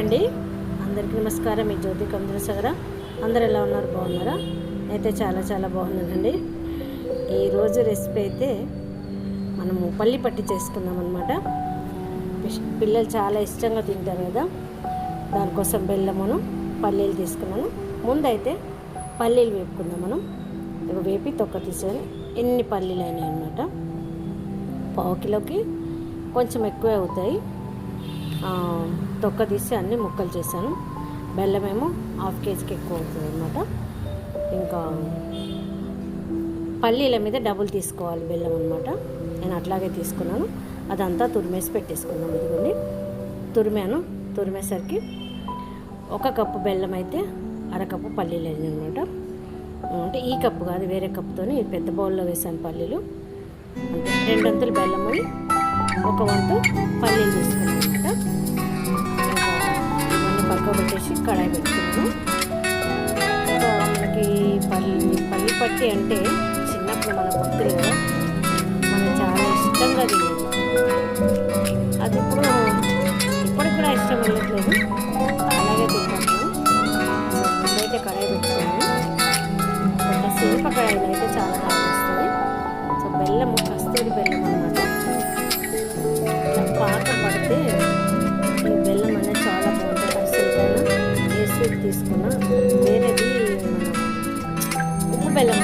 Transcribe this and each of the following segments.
అండి. అందరికీ నమస్కారం. మీ జ్యోతి కంద్రసగర అందరు ఎలా ఉన్నారు? బాగున్నారా? అయితే చాలా చాలా బాగున్నానండి. ఈరోజు రెసిపీ అయితే మనము పల్లి పట్టి చేసుకుందాం అనమాట పిల్లలు చాలా ఇష్టంగా తింటారు కదా. దానికోసం బెల్లమును పల్లీలు తీసుకున్నాను. ముందైతే పల్లీలు వేపుకుందాం మనం. ఇక వేపి తొక్క తీసుకొని ఎన్ని పల్లీలు అయినాయి అనమాట పావు కిలోకి కొంచెం ఎక్కువే అవుతాయి. తొక్క తీసి అన్ని ముక్కలు చేశాను. బెల్లం ఏమో హాఫ్ కేజీకి ఎక్కువ అవుతుంది అనమాట ఇంకా పల్లీల మీద డబుల్ తీసుకోవాలి బెల్లం అనమాట నేను అట్లాగే తీసుకున్నాను. అదంతా తురిమేసి పెట్టేసుకున్నాను ఇదిగోండి. తురిమాను. తురిమేసరికి ఒక కప్పు బెల్లం అయితే అరకప్పు పల్లీలు అయింది అనమాట అంటే ఈ కప్పు కాదు వేరే కప్పుతోని పెద్ద బౌల్లో వేసాను పల్లీలు. అంటే రెండొంతులు బెల్లం అవి ఒక వంతు పల్లీలు తీసుకున్నాను అనమాట ఉడకబెట్టేసి కడాయి పెట్టుకున్నాను. మనకి పల్లి పల్లి పట్టి అంటే చిన్నప్పుడు మన భక్తులు కదా మనం చాలా ఇష్టంగా తినేది. అది ఇప్పుడు తీసుకున్నా. వేరేది ఉప్పు బెల్లం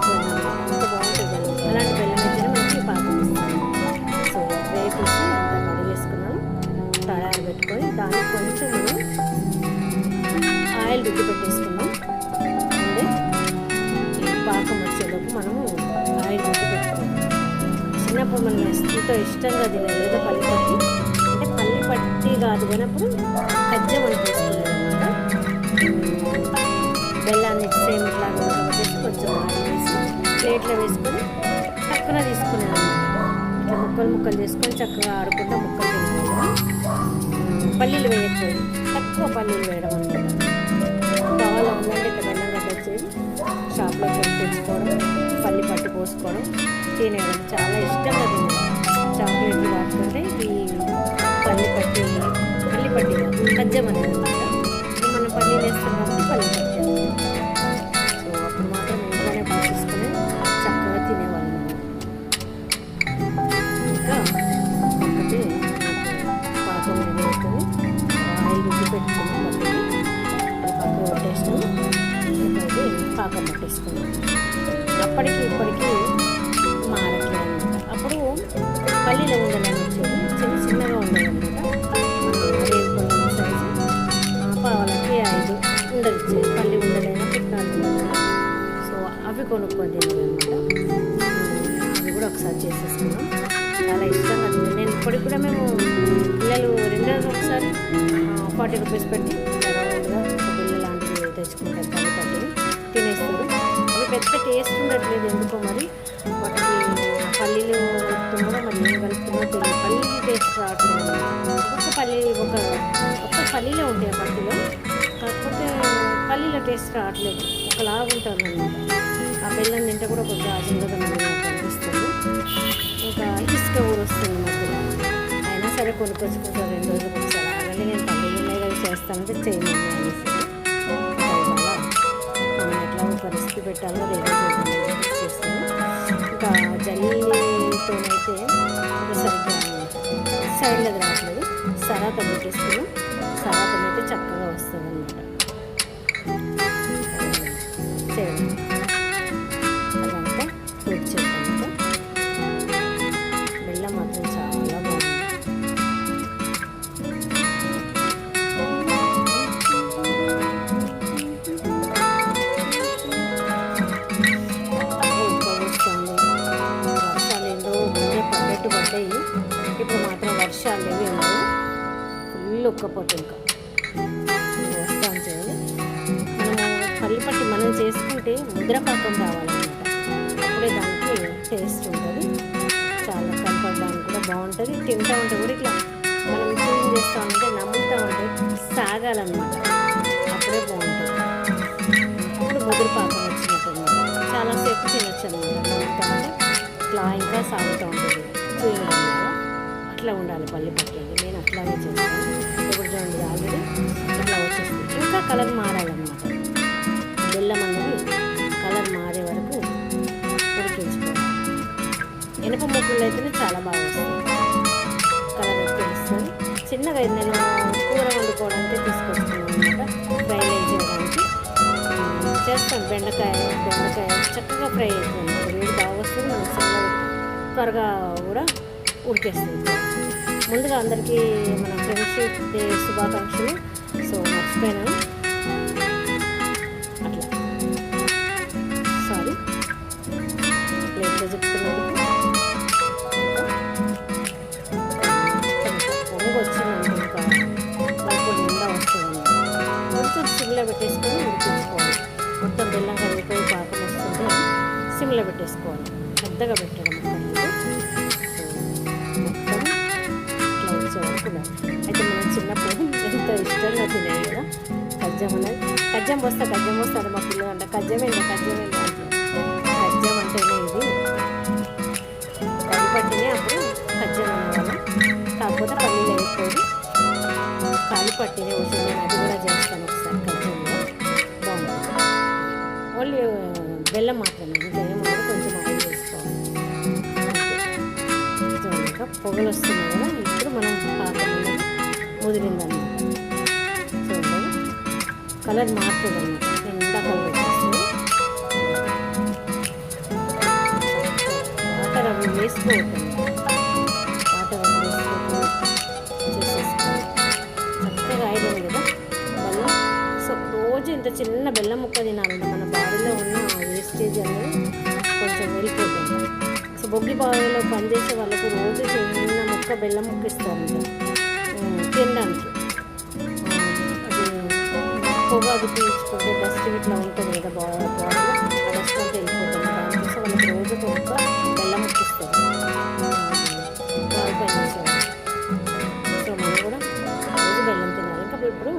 అయిపోయింది అంత బాగుంటుంది బెల్లం అలాంటి బెల్లం అయితేనే మనకి పాకం ఇస్తుంది సో వేపేసి అంతా కడిగేసుకున్నాను తయారు పెట్టుకొని దానికి కొంచెం మనం ఆయిల్ రుద్ది పెట్టేసుకున్నాం అంటే ఈ పాకం వచ్చేలోపు మనము ఆయిల్ రుద్ది పెట్టుకున్నాం చిన్నప్పుడు మనం ఎంతో ఇష్టంగా తినేది ఏదో పల్లి పట్టి అంటే పల్లి పట్టి కాదు కానప్పుడు కజ్జం అని తీసుకున్నాం అనమాట బెల్లాన్ని సేమ్ ఇట్లా కొంచెం ఆయిల్ ప్లేట్లో వేసుకొని చక్కగా తీసుకున్నాను. ఇట్లా ముక్కలు ముక్కలు చేసుకొని చక్కగా ఆడుకుంటా ముక్కలు తినేది పల్లీలు వేయకపోయి తక్కువ పల్లీలు వేయడం అనమాట. కావాలా ఉందంటే ఇక్కడ బెల్లం వచ్చేది షాప్లో తెచ్చుకోవడం పల్లి పట్టు పోసుకోవడం తినేయడం చాలా ఇష్టంగా తిన్నాను చాక్లెట్లు వాడుకుంటే ఈ పల్లి పట్టి పల్లి పట్టి కాదు, కజ్జం పాకం పట్టేసుకున్నాం అప్పటికి ఇప్పటికి మారట్లేదు. అప్పుడు పల్లీలో ఉండడానికి వచ్చేది చిన్న చిన్నగా ఉండేది అనమాట పావులకి ఐదు ఉండలు ఇచ్చేది పల్లి ఉండలైనా పుట్నాలు సో అవి కొనుక్కొని తినేది అనమాట కూడా ఒకసారి చేసేసుకున్నాం. చాలా ఇష్టంగా నేను ఇప్పటికి కూడా మేము పిల్లలు రెండు రోజులు ఒకసారి ఫార్టీ రూపీస్ పెట్టి పెద్ద టేస్ట్ ఉండట్లేదు ఎందుకో మరి. వాటికి పల్లీలు తుమ్మడం మరి ఏం కలుపుతుందో తెలియదు. పల్లి టేస్ట్ రావట్లేదు. ఒక్క పల్లీ ఒక ఒక్క పల్లీలే ఉంటాయి ఆ పట్టిలో కాకపోతే పల్లీల టేస్ట్ రావట్లేదు. ఒకలాగా ఉంటుంది అనమాట ఆ బెల్లం తింటే కూడా కొంచెం ఆజంగా అనిపిస్తుంది. ఇంకా ఇసుక కూడా వస్తుంది మధ్యలో అయినా సరే కొనుక్కొచ్చుకుంటారు రెండు రోజులు ఒకసారి అలాగే నేను పల్లీలు ఉన్నాయి చేస్తానంటే చేయను. అనేసి పరిస్థితి పెట్టాలో చేస్తాను ఇంకా జల్లీతోనైతే సరిగ్గా సైడ్లది రావట్లేదు. సరాత సరా పని అయితే చక్కగా వస్తుంది అన్నమాట ఫుల్ ఇంకా వస్తాం చేయాలి మనము పల్లిపట్టి మనం చేసుకుంటే ముద్రపాకం రావాలన్నమాట. అప్పుడే దానికి టేస్ట్ ఉంటుంది. చాలా కనపడడానికి కూడా బాగుంటుంది. తింటా ఉంటే కూడా ఇట్లా మనం క్లీన్ చేస్తూ ఉంటే నమ్ముతూ ఉంటే సాగాలన్నమాట. అప్పుడే బాగుంటుంది. అప్పుడు ముద్రపాకం వచ్చినట్టు చాలాసేపు తినొచ్చు అనమాట నమ్ముతూ ఉంటే ఇట్లా ఇంకా సాగుతూ ఉంటుంది. అట్లా ఉండాలి పల్లి పట్టేది నేను అట్లాగే చేస్తాను. చూడండి ఆల్రెడీ. ఇట్లా వచ్చేస్తుంది ఇంకా కలర్ మారాలన్నమాట. బెల్లం అనేది కలర్ మారే వరకు ఉడికించుకోవాలి. ఎనప ముక్కలు అయితేనే చాలా బాగా వస్తుంది. కలర్ తెలుస్తుంది చిన్నగా నేను కూర వండుకోవడానికి తీసుకొస్తున్నాను అనమాట ఫ్రై చేయడానికి. చేస్తాం బెండకాయ బెండకాయ చక్కగా ఫ్రై అవుతుంది వేడి బాగా వస్తుంది. మనకు త్వరగా కూడా ఉడికేస్తుంది. ముందుగా అందరికీ మన ఫ్రెండ్షిప్ డే శుభాకాంక్షలు. సో మర్చిపోయినాను అట్లా. సారీ. లేట్గా చెప్తున్నాను. పొంగు వచ్చిందంటే ఇంకా వైపు నిండా వస్తుంది మొత్తం సిమ్లో పెట్టేసుకొని ఉడికించుకోవాలి మొత్తం బెల్లం కలిగిపోయి పాకం వస్తుంటే సిమ్లో పెట్టేసుకోవాలి. పెద్దగా పెట్టండి. తినేవి తినేది కదా కజ్జం అనేది కజ్జం పోస్తా కజ్జం పోస్తాడు మా పిల్లలు అంట కజ్జమేందా కజ్జమేందా అంటారు కజ్జం అంటేనే ఇది కాలిపట్టినే అప్పుడు కజ్జం అనేవాళ్ళం కాకపోతే పల్లీలు వేసుకోదు కాలిపట్టినే వచ్చి నేను అది కూడా చేస్తాను ఒకసారి కజ్జంలో. బాగుంటుంది. ఓన్లీ బెల్లం మాత్రమే. ఇంకా కొంచెం ఆయిల్ వేసుకోవాలి. ఇంకా పొగలు వస్తున్నాయి కదా. ఇప్పుడు మనం పాకం ముదిరిందన్నమాట కలర్ మారుతుంది అనమాట నిండా కలర్ వచ్చేస్తుంది? వాటర్ అవి వేసుకోవద్దు. వాటర్ అవి వేసుకోకుండా చేసేసుకోవాలి. చక్కగా ఐరన్ కదా? బెల్లం సో రోజు ఇంత చిన్న బెల్లం ముక్క తినాలండి. మన బాడీలో ఉన్న వేస్టేజ్ అనేది కొంచెం వెళ్ళిపోతుంది. సో బొగ్గి బావిలో పనిచేసే వాళ్ళకు రోజు చిన్న ముక్క బెల్లం ముక్క ఇస్తారంట? తినడానికి. ఎక్కువగా అది పీల్చుకుంటే డస్ట్ ఇట్లా ఉంటుంది కదా బా బాడీలో ఆ డస్ట్ అంతా వెళ్ళిపోతుంది దానికోసం వాళ్ళకి రోజు ఒక బెల్లం ముక్క ఇస్తారు సో మనం కూడా రోజు బెల్లం తినాలి. ఇంకా ఇప్పుడు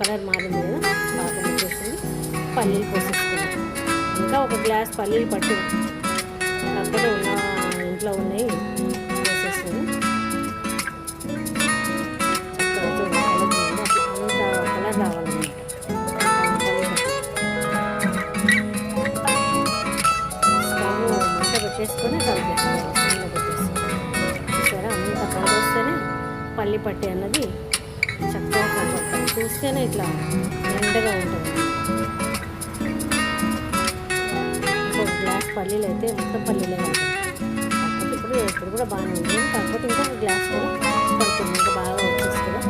కలర్ మారింది కదా బాగా వచ్చేసింది పల్లీలు పోసేసుకున్నాం ఇంకా ఒక గ్లాస్ పల్లీలు పట్టు. అక్కడ ఉన్న ఇంట్లో ఉన్నాయి. పట్టి అన్నది చక్కగా కనపడుతుంది చూస్తేనే ఇట్లా నిండుగా ఉంటుంది. ఇంకొక గ్లాస్ పల్లీలు అయితే మొత్తం పల్లీలే కాకపోతే ఇప్పుడు ఇప్పుడు కూడా బాగానే ఉంది. కాకపోతే ఇంకొక గ్లాస్ కూడా పడుతుంది. ఇంకా బాగా వచ్చేస్తుంది కూడా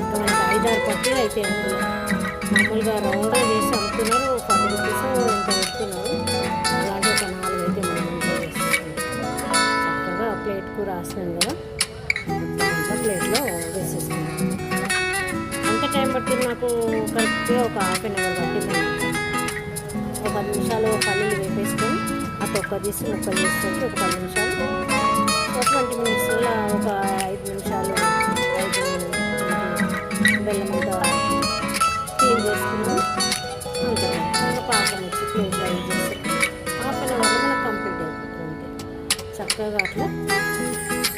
ఇంకా మనకి ఐదారు పట్టీలు అయితే మామూలుగా రౌండ్గా చేసి అమ్ముతున్నారు. ఫార్టీ రూపీస్ ఇంత పెడుతున్నారు అలాంటి ఒక నాలుగు అయితే మనం ఇంట్లో వేసేసుకుంటాం చక్కగా ప్లేట్కు రాసినాను కదా. ప్లేట్లో వేసేసుకున్నాను ఎంత టైం పట్టింది నాకు కరెక్ట్గా ఒక హాఫ్ అన్ అవర్ పట్టింది. ఒక పది నిమిషాలు పల్లీలు వేపేసుకొని ఆ తొక్క తీసి ముక్కలు చేసుకొని ఒక పది నిమిషాలు ఒక ట్వంటీ మినిట్స్లో ఒక ఐదు నిమిషాలు ఐదు బెల్లం అంతా క్లీన్ చేసుకున్నాను అంతే. ఇంకా పాకం వచ్చి ప్లేట్లో యూజ్ చేస్తే హాఫ్ అన్ అవర్లో మనకు కంప్లీట్ అయిపోతుంది. చక్కగా అట్లా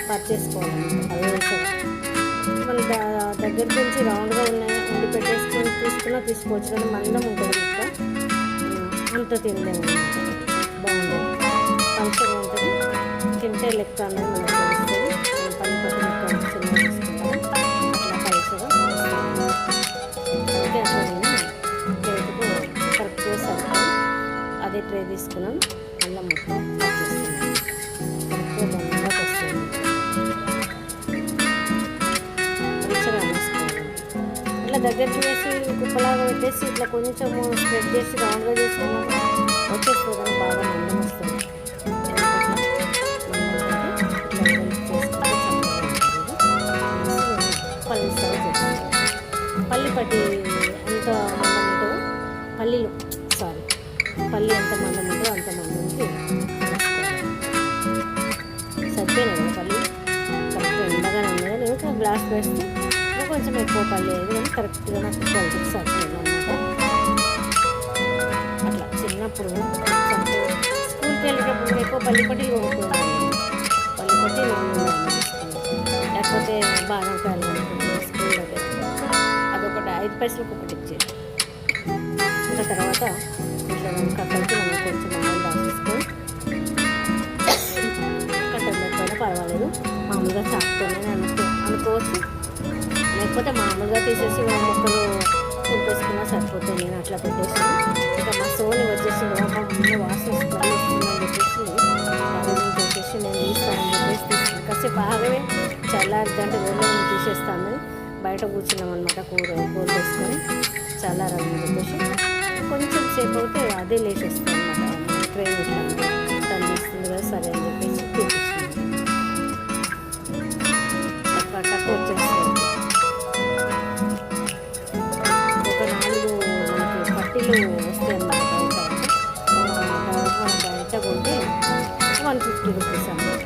పర్చేసుకోవాలన్నమాట పల్లీలు మన దగ్గర నుంచి రౌండ్గా ఉన్నాయి ఉండి పెట్టేసుకొని తీసుకున్నా తీసుకోవచ్చు కానీ మందం ఉంటుంది అంత తినలేము బాగుంటుంది పలుచగా ఉంటుంది తింటే లెక్క అనేది మనకు తెలుస్తుంది మనం అట్లా అట్లా నేను ప్లేట్కు కరెక్ట్గా సరిపోయి అదే ట్రే తీసుకున్నాను అల్లం ముక్క ఇట్లా దగ్గర చేసి కుప్పలాగా పెట్టేసి ఇట్లా కొంచెం స్ప్రెడ్ చేసి రౌండ్గా చేసుకున్నాం వచ్చేస్తుంది బాగా మందం వస్తుంది పల్లి పట్టి అంత మందం ఉంటుందో పల్లీలు సారీ పల్లి ఎంత మందం ఉంటుందో అంత మందంకి సరిపోయినా పల్లి కరెక్ట్ ఉండగానే ఉండగా నేను గ్లాస్ వేస్తే కొంచెం ఎక్కువ పల్లి కానీ కరెక్ట్గా నాకు క్వాలిటీకి సరిపోయింది అనమాట అట్లా చిన్నప్పుడు స్కూల్కి వెళ్ళేటప్పుడు ఎక్కువ పల్లి పట్టి కొనుక్కున్నాను పల్లి పట్టి లేకపోతే బాదం కాయలు కొనుక్కుంటే స్కూల్ అదొకటి ఐదు పైసలకు ఒకటి ఇచ్చేది. ఇంకా తర్వాత ఇట్లా కట్టలకి మనం కొంచెం ఆయిల్ రాసేసుకొని కట్టలు పర్వాలేదు. మామూలుగా చాకుతోనే అనుకో అనుకోవచ్చు. లేకపోతే మామూలుగా తీసేసి మొక్కలు ముక్కలు తుంపేసుకున్నా సరిపోతుంది నేను అట్లా పెట్టేసాను ఇంకా మా సోని వచ్చేసి లోపల వాసన స్మెల్ వస్తుందని చెప్పేసి అది నేను పెట్టేసి నేను తీస్తానని చెప్పేసి తీసుకున్నాను కాసేపు ఆగవే చల్లారిద్దంటే వెళ్ళి తీసేస్తాను. బయట కూర్చున్నాం అనమాట కూర కూర వేసుకొని చల్లారని చెప్పేసి. కొంచెం సేపు అయితే అదే లేచేస్తాను అనమాట ట్రైన్ ఇట్లా తను తీస్తుంది కదా సరే అని చెప్పేసి తీపిస్తున్నాను తక్కువ వస్తాయి అన్నమాట బయట కొంటే వన్ ఫిఫ్టీ రూపీస్ అన్నమాట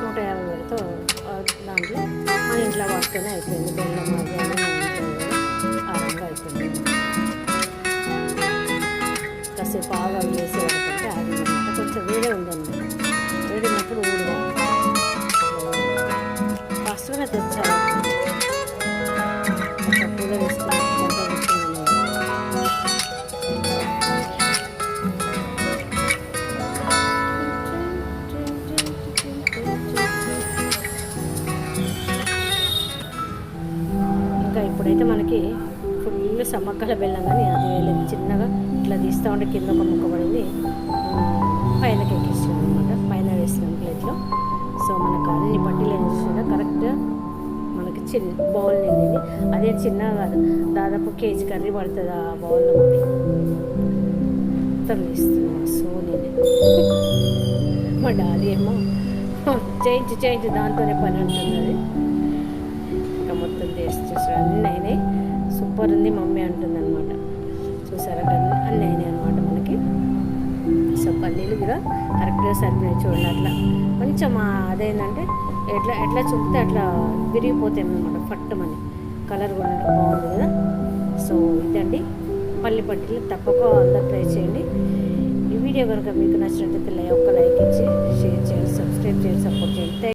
నూట యాభై పెడితే దాంట్లో మన ఇంట్లో వాడుతూనే అయిపోయింది. బెల్లం అది ఆరంగా అయిపోయింది. కాసేపు ఆగా వేసి వాడుకుంటే అది కొంచెం వేడే ఉందన్నమాట. వేడినప్పుడు ఊరు ఊడుగా ఫాస్ట్గానే తెచ్చాను. ఫుల్ వెళ్ళాం బెల్లం కానీ అది వేయలేదు చిన్నగా ఇట్లా తీస్తూ ఉంటే కింద ఒక ముక్క పడింది. పైన ఎక్కిస్తాం అనమాట పైన వేసినాం ప్లేట్లో. సో మనకు అన్ని పట్టీలు వేసిన కరెక్ట్గా మనకి చిన్న బౌల్ నిండింది. అదే చిన్నగా కాదు దాదాపు కేజీ కర్రీ పడుతుంది ఆ బౌల్లో మొత్తం తీస్తున్నాం. సో నేను మా డాడీ ఏమో చేయించు చేయించు దాంతోనే పని అంటున్నది సూపర్ ఉంది మమ్మీ అంటుంది అనమాట చూసారా కదా అన్నీ అయినాయి అనమాట మనకి. సో పల్లీలు కూడా కరెక్ట్గా సరిపోయి చూడండి అట్లా. కొంచెం అదేంటంటే ఎట్లా ఎట్లా చూపితే అట్లా విరిగిపోతాయి అనమాట పట్టుమని కలర్ కూడా బాగుంది కదా. సో ఇదండి. పల్లి పట్టీలు తప్పక అందరు ట్రై చేయండి. ఈ వీడియో కనుక మీకు నచ్చినట్లయితే ఒక్క లైక్ ఇచ్చి షేర్ చేయండి సబ్స్క్రైబ్ చేయండి సపోర్ట్ చేయండి.